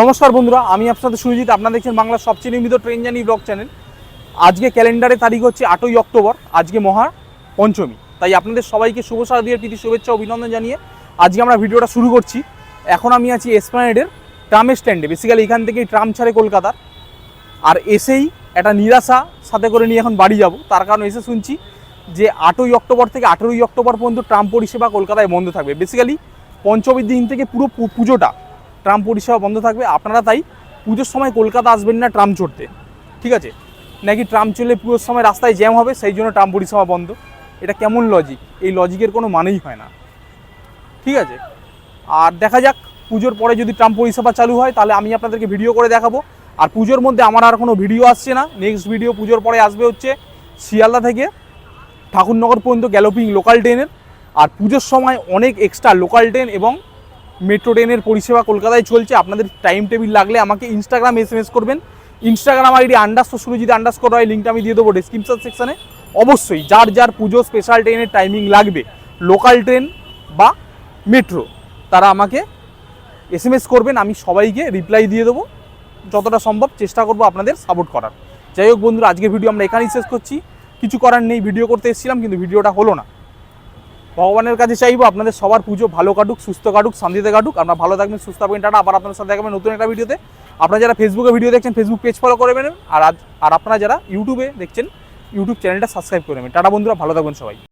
নমস্কার বন্ধুরা, আমি আপনাদের সুরজিৎ আপনারা দেখছেন বাংলার সবচেয়ে নিয়মিত ট্রেন জানি ব্লগ চ্যানেল। আজকে ক্যালেন্ডারে তারিখ হচ্ছে আটই অক্টোবর, আজকে মহা পঞ্চমী। তাই আপনাদের সবাইকে শুভ শারদীয়, প্রীতি, শুভেচ্ছা, অভিনন্দন জানিয়ে আজকে আমরা ভিডিওটা শুরু করছি। এখন আমি আছি এসপ্লানেডের ট্রামের স্ট্যান্ডে বেসিক্যালি এখান থেকেই ট্রাম ছাড়ে কলকাতার। আর এসেই একটা নিরাশা সাথে করে নিয়ে এখন বাড়ি যাব। তার কারণ এসে শুনছি যে আটই অক্টোবর থেকে আঠেরোই অক্টোবর পর্যন্ত ট্রাম পরিষেবা কলকাতায় বন্ধ থাকবে। বেসিক্যালি পঞ্চমীর দিন থেকে পুরো পুজোটা ট্রাম পরিষেবা বন্ধ থাকবে। আপনারা তাই পুজোর সময় কলকাতা আসবেন না ট্রাম চড়তে। ঠিক আছে? নাকি ট্রাম চললে পুজোর সময় রাস্তায় জ্যাম হবে, সেই জন্য ট্রাম পরিষেবা বন্ধ। এটা কেমন লজিক এই লজিকের কোনো মানেই হয় না। ঠিক আছে? আর দেখা যাক, পুজোর পরে যদি ট্রাম পরিষেবা চালু হয়, তাহলে আমি আপনাদেরকে ভিডিও করে দেখাবো। আর পুজোর মধ্যে আমার আর কোনো ভিডিও আসছে না। নেক্সট ভিডিও পুজোর পরে আসবে হচ্ছে শিয়ালদা থেকে ঠাকুরনগর পর্যন্ত গ্যালোপিং লোকাল ট্রেনের আর পুজোর সময় অনেক এক্সট্রা লোকাল ট্রেন এবং মেট্রো ট্রেনের পরিষেবা কলকাতায় চলছে। আপনাদের টাইম টেবিল লাগলে আমাকে ইনস্টাগ্রাম এস এম এস করবেন Instagram ID underscore Surajit underscore হয় লিঙ্কটা আমি দিয়ে দেবো ডিসক্রিপশন সেকশানে অবশ্যই যার যার পুজো স্পেশাল ট্রেনের টাইমিং লাগবে লোকাল ট্রেন বা মেট্রো তারা আমাকে এস এম এস করবেন, আমি সবাইকে রিপ্লাই দিয়ে দেবো। যতটা সম্ভব চেষ্টা করব আপনাদের সাপোর্ট করার। যাই হোক বন্ধুরা আজকে ভিডিও আমরা এখানেই শেষ করছি। কিছু করার নেই ভিডিও করতে এসেছিলাম, কিন্তু ভিডিওটা হলো না। ভগবানের কাছে চাইব, আপনাদের সবার পুজো ভালো কাটুক, সুস্থ কাটুক, শান্তিতে কাটুক। আমরা ভালো থাকবেন, সুস্থ থাকবেন। টাটা, আবার আপনার সাথে দেখাবেন নতুন একটা ভিডিওতে। আপনারা যারা ফেসবুকে ভিডিও দেখছেন ফেসবুক পেজ ফলো করে নেবেন। আর আর আপনারা যারা ইউটিউবে দেখছেন ইউটিউব চ্যানেলটা সাবস্ক্রাইব করে নেবেন। টাটা বন্ধুরা, ভালো থাকবেন সবাই।